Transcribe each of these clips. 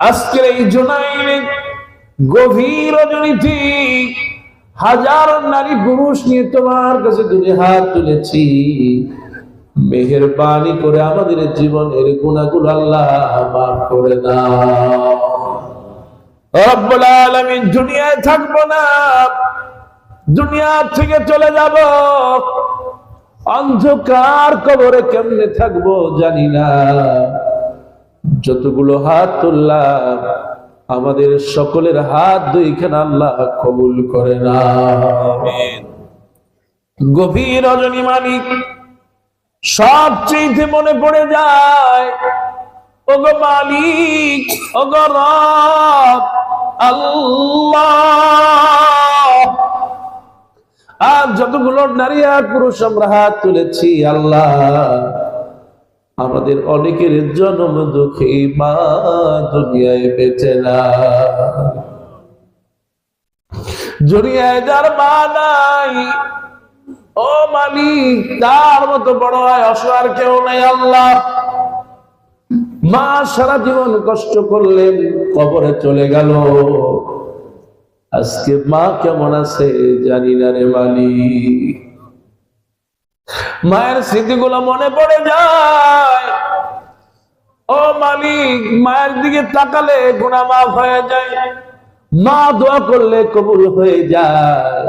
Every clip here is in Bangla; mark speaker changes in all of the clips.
Speaker 1: আজকের এই জুনাইনে গভীর হাজার নারী পুরুষ নিয়ে তোমার কাছে দুটি হাত তুলেছি। মেহরবানি করে আমাদের জীবনের গুণাগুলো আল্লাহ মাফ করে দাও। রব্বুল দুনিয়ায় থাকব না, দুনিয়া থেকে চলে যাব। অন্ধকার কবরে কেমনে থাকব জানি না। যতগুলো হাত তুললাম, আমাদের সকলের হাত দুইখানে আল্লাহ কবুল করে না। গভীর রজনী মালিক সবচেয়ে মনে পড়ে যায়, ওগো মালিক, ওগো রব, আল্লাহ। আর যতগুলো নারী আর পুরুষ আমরা হাত তুলেছি, আল্লাহ আমাদের অনেকের জন্ম দুঃখী মা দুনিয়ায় বেঁচে না। দুনিয়ায় যার মা নাই, ও মালিক, তার মতো বড় হয় অসহার কেউ নাই আল্লাহ। মা সারা জীবন কষ্ট করলেন, কবরে চলে গেল। আজকে মা কেমন আছে জানি না রে মালিক। মায়ের স্মৃতিগুলো মনে পড়ে যায়। ও মালিক, মায়ের দিকে তাকালে গুণা মাফ হয়ে যায়। মা দোয়া করলে কবুল হয়ে যায়।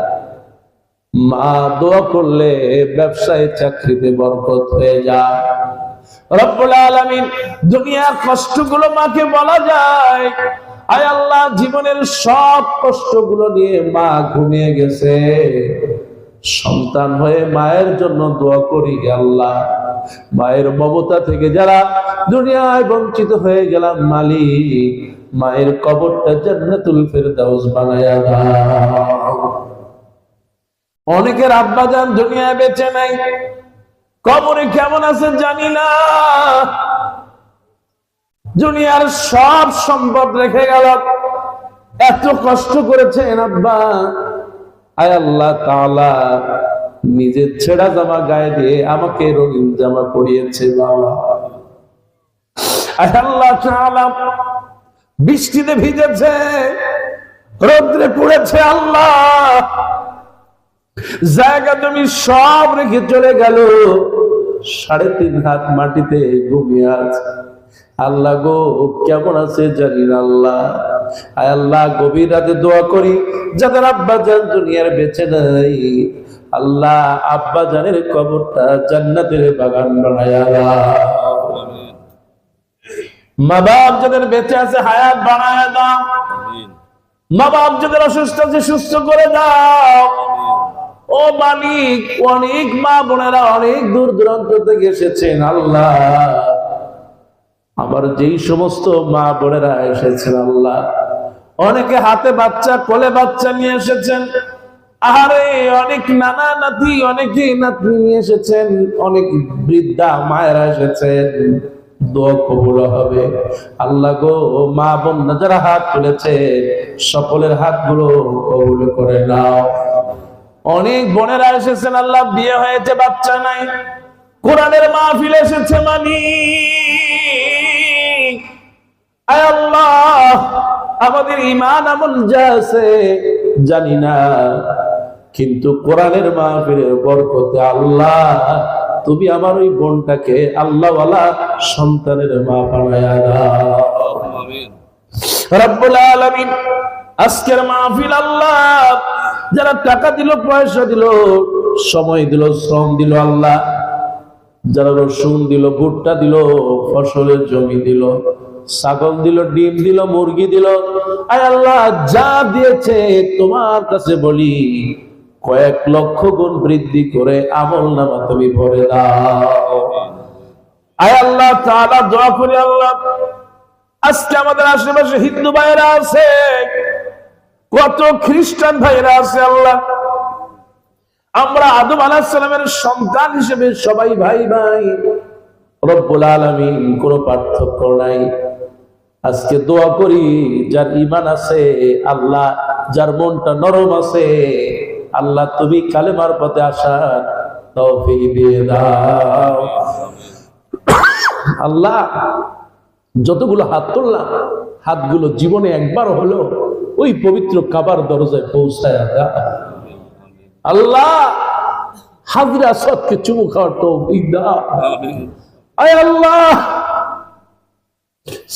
Speaker 1: মা দোয়া করলে ব্যবসায় চাকরিতে বরকত হয়ে যায়। রব্বুল আলামিন দুনিয়ার মাকে বলা যায়। আয় আল্লাহ, জীবনের সব কষ্টগুলো নিয়ে মা ঘুমিয়ে গেছে। সন্তান হয়ে মায়ের জন্য দোয়া করি আল্লাহ। মায়ের মমতা থেকে যারা দুনিয়ায় বঞ্চিত হয়ে গেলাম মালিক, মায়ের কবরটা জান্নাতুল ফেরদাউস বানায়া দাও। অনেকের আব্বা যান দুনিয়ায় বেঁচে নাই। কবরে কেমন আছে জানি না। দুনিয়ার সব সম্পদ রেখে গেল। এত কষ্ট করেছেন আব্বা। আয় আল্লাহ তাআলা, নিজের ছেঁড়া জামা গায়ে দিয়ে আমাকে রঙিন জামা পরিয়েছে বাবা। বৃষ্টিতে ভিজেছে, রৌদ্রে পড়েছে আল্লাহ। জায়গা তুমি সব রেখে চলে গেল, সাড়ে তিন হাত মাটিতে ঘুমিয়ে আছে। আল্লাহ গো কেমন আছে জানি আল্লাহ? আয় আল্লাহ গভীর রাতে দোয়া করি যাদের আব্বা জান দুনিয়ার বেঁচে নাই। আল্লাহ আব্বা জানের কবরটা জান্নাতের বাগান বানায়া মা বাপ যাদের বেঁচে আছে হায়াত বানায় দাও
Speaker 2: আমিন।
Speaker 1: মা বাপ যাদের অসুস্থ আছে সুস্থ করে দাও। ও মালিক অনেক মা বোনেরা অনেক দূর দূরান্ত থেকে এসেছেন আল্লাহ। আবার যেই সমস্ত মা বোনেরা এসেছেন আল্লাহ, অনেকে হাতে বাচ্চা, কোলে বাচ্চা নিয়ে এসেছেন। আহারে, অনেক নানা নাতি, অনেকে নাতনি নিয়ে এসেছেন, অনেক বৃদ্ধা মায়েরা এসেছেন। হবে। আল্লাহ গো, মা বোন যারা হাত তুলেছে, সকলের হাতগুলো কবুল করে নাও। অনেক বোনেরা এসেছেন, আল্লাহ, বিয়ে হয়েছে, বাচ্চা নাই। কোরআনের মাহফিল এসেছে মানি। আমাদের ইমান আমল যা আছে জানি না। কিন্তু কোরআনের মাহফিলের বরকতে আল্লাহ তুমি আমার ওই বোনটাকে আল্লাহওয়ালা সন্তানের মা বানায়া দাও। রব্বুল আলামিন আজকের মাহফিল আল্লাহ যারা টাকা দিল পয়সা দিল সময় দিল শ্রম দিল আল্লাহ যারা রসুন দিল ভুট্টা দিল ফসলের জমি দিল ছাগল দিল, ডিম দিল, মুরগি দিল। আয় আল্লাহ, যা দিয়েছে তোমার কাছে বলি। কয়েক লক্ষ গুণ বৃদ্ধি করে আমল নামা তুমি ভরে দাও। কত খ্রিস্টান ভাইরা আছে আল্লাহ। আমরা সন্তান হিসেবে সবাই ভাই ভাই পার্থক্য নাই। আজকে দোয়া করি যার ইমান আছে আল্লাহ যার মনটা নরম আছে আল্লাহ তুমি কালেমার পথে আসার তৌফিক দিয়ে দাও। আল্লাহ যতগুলো হাত তুললাম হাতগুলো জীবনে একবার হলো ওই পবিত্র কাবার দরজায় পৌঁছায় আল্লাহ হাজরা সৎকে চুমু খাওয়ার আয় আল্লাহ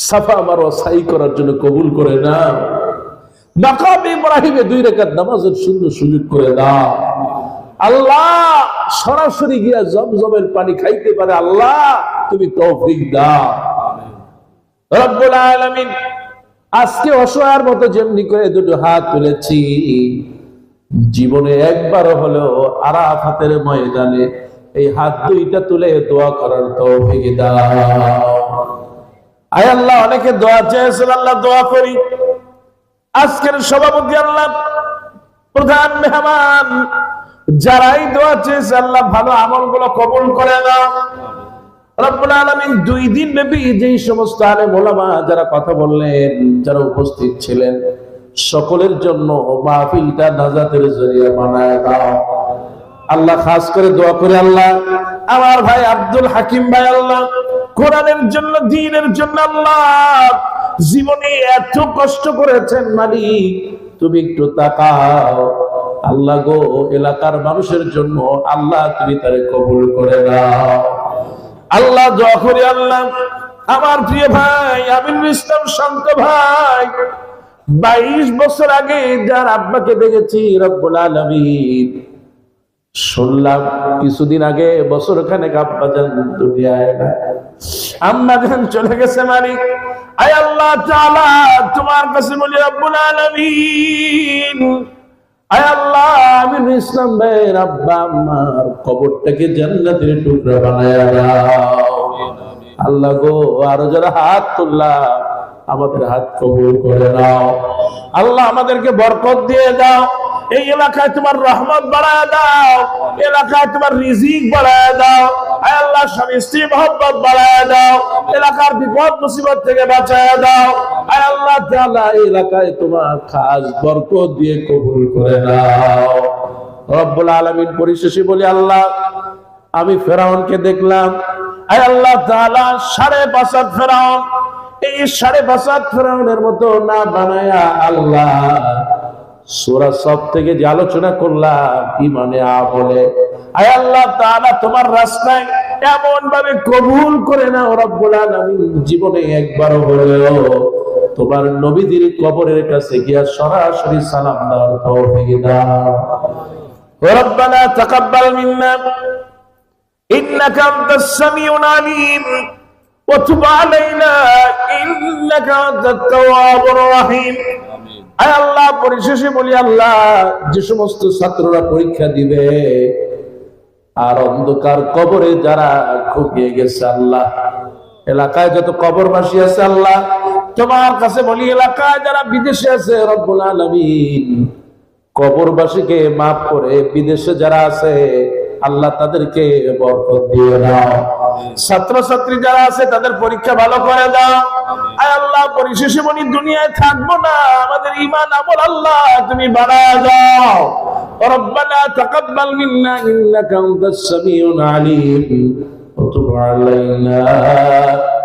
Speaker 1: সাফা মারোয়া সাই করার জন্য কবুল করে না দুই রেখাত নামাজের সুন্দর সুযোগ করে দাও। আল্লাহ সরাসরি গিয়া জমজমের পানি খাইতে পারে। আল্লাহ, তুমি তৌফিক দাও। আজকে অসহায়ের মতো যেমনি করে দুটো হাত তুলেছি, জীবনে একবার হলেও আরাফাতের ময়দানে এই হাত দুইটা তুলে দোয়া করার তৌফিক দাও। আয় আল্লাহ, অনেকে দোয়া চেয়েছেন, আল্লাহ দোয়া করি। আজকের সভাপতি আল্লাহ, প্রধান মেহমান, যারাই দোয়া চেয়েছে, আল্লাহ ভালো আমলগুলো কবুল করে আলামিন দুই দিন ব্যাপী যেই সমস্ত আলেম ওলামা যারা কথা বললেন, যারা উপস্থিত ছিলেন, সকলের জন্য মাহফিলটা নাজাতের জরিয়া বানায় আল্লাহ খাস করে দোয়া করে আল্লাহ। আমার ভাই আব্দুল হাকিম ভাই আল্লাহ কোরআনের জন্য, দিনের জন্য আল্লাহ জীবনে এত কষ্ট করেছেন মালিক। তুমি একটু তাকাও। আল্লাহ গো, এলাকার মানুষের জন্য আল্লাহ তুমি তারে কবুল করে দাও। আল্লাহ করি আল্লাহ, আমার প্রিয় ভাই, আমিন ইসলাম শান্ত ভাই, বাইশ বছর আগে যার আব্বাকে দেখেছি, রব্বুল আলমিন, শুনলাম, কিছুদিন আগে বছর খানেক আব্বা যান দুনিয়ায় না। আম্মা যান চলে গেছে মালিক। আয় আল্লাহ তাআলা তোমার কাছে বলি, রব্বুল আলামিন। আয় আল্লাহ, আমিন ইসলাম ভাইয়ের আব্বা, আম্মার কবরটাকে জান্নাতের টুকরা বানায় দাও। আল্লাহ গো, আরও যারা হাত তুললাম আমাদের হাত কবুল করে দাও আল্লাহ আমাদেরকে বরকত দিয়ে দাও। এই এলাকায় তোমার রহমত বাড়ায় দাও, এলাকায় তোমার রিজিক বাড়ায় দাও আল্লাহ স্বামী স্ত্রী মহব্বত বাড়ায় দাও, এলাকার বিপদ মুসিবত থেকে বাঁচায় দাও আল্লাহ তাআলা এলাকায় তোমার খাস বরকত দিয়ে কবুল করে দাও। রব্বুল আলামিন পরিশেষে বলি, আল্লাহ, আমি ফেরাউনকে দেখলাম, আয় আল্লাহ তাআলা সাড়ে হাত ফেরাউন, এই সাড়ে হাত ফেরাউনের মতো না বানায়া আল্লাহ সুরা সব থেকে যে আলোচনা করলাম ইমানে আমলে, আয় আল্লাহ তোমার রাস্তায় এমন ভাবে কবুল করে না রব্বুল আলামিন, জীবনে একবার হলেও তোমার নবীদের কবরের কাছে গিয়া সরাসরি সালাম দাও। ইন্নাকা আনতাস সামিউল
Speaker 2: আলিম
Speaker 1: আয় আল্লাহ, পরিশেষে বলি আল্লাহ, যে সমস্ত ছাত্ররা পরীক্ষা দিবে, আর অন্ধকার কবরে যারা খুঁকিয়ে গেছে আল্লাহ, এলাকায় যত কবরবাসী আছে আল্লাহ, তোমার কাছে বলি, এলাকায় যারা বিদেশে আছে আলামিন, কবরবাসীকে মাফ করে বিদেশে যারা আছে, আল্লাহ তাদেরকে বরকত দিয়ে দাও। ছাত্রছাত্রী যারা আছে তাদের পরীক্ষা ভালো করে দাও আয় আল্লাহ পরিশেষে বলি দুনিয়ায় থাকবো না আমাদের ইমান আমল আল্লাহ তুমি বাড়ায় দাও ربنا تقبل منا انك انت السميع العليم وتب علينا